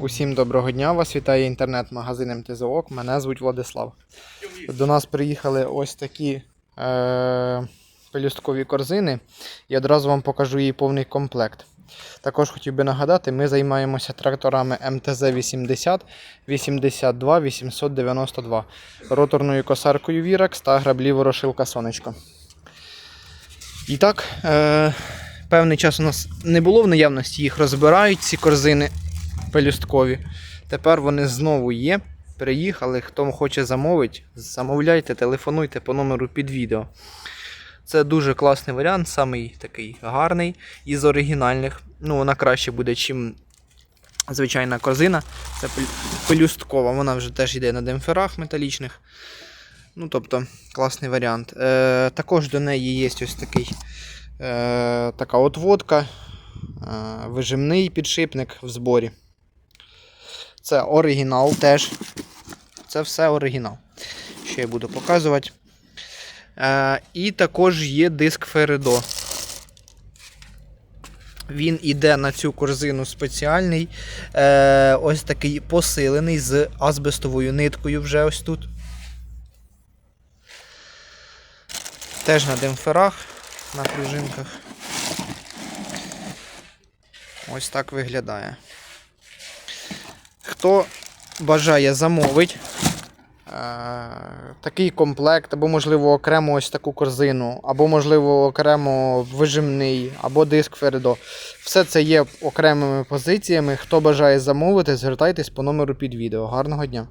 Усім доброго дня! Вас вітає інтернет-магазин МТЗОК. Мене звуть Владислав. До нас приїхали ось такі е- пелюсткові корзини. І одразу вам покажу її повний комплект. Також хотів би нагадати, ми займаємося тракторами МТЗ-80, 82, 892, роторною косаркою Віракс та граблі ворошилка Сонечко. І так, е- певний час у нас не було в наявності, їх розбирають ці корзини пелюсткові. Тепер вони знову є. Приїхали. Хто хоче замовити, замовляйте, телефонуйте по номеру під відео. Це дуже класний варіант, самий такий гарний із оригінальних. Ну, вона краще буде, чим звичайна корзина. Це пелюсткова, вона вже теж йде на демпферах металічних. Ну, тобто, класний варіант. Е, також до неї є ось такий, е, така отводка, е, вижимний підшипник в зборі. Це оригінал теж. Це все оригінал. Що я буду показувати. Е, і також є диск Фередо. Він іде на цю корзину спеціальний. Е, ось такий посилений з азбестовою ниткою вже ось тут. Теж на демпферах, на пружинках. Ось так виглядає. Хто бажає замовити е, такий комплект, або, можливо, окремо ось таку корзину, або, можливо, окремо вижимний, або диск Фередо. Все це є окремими позиціями. Хто бажає замовити, звертайтесь по номеру під відео. Гарного дня!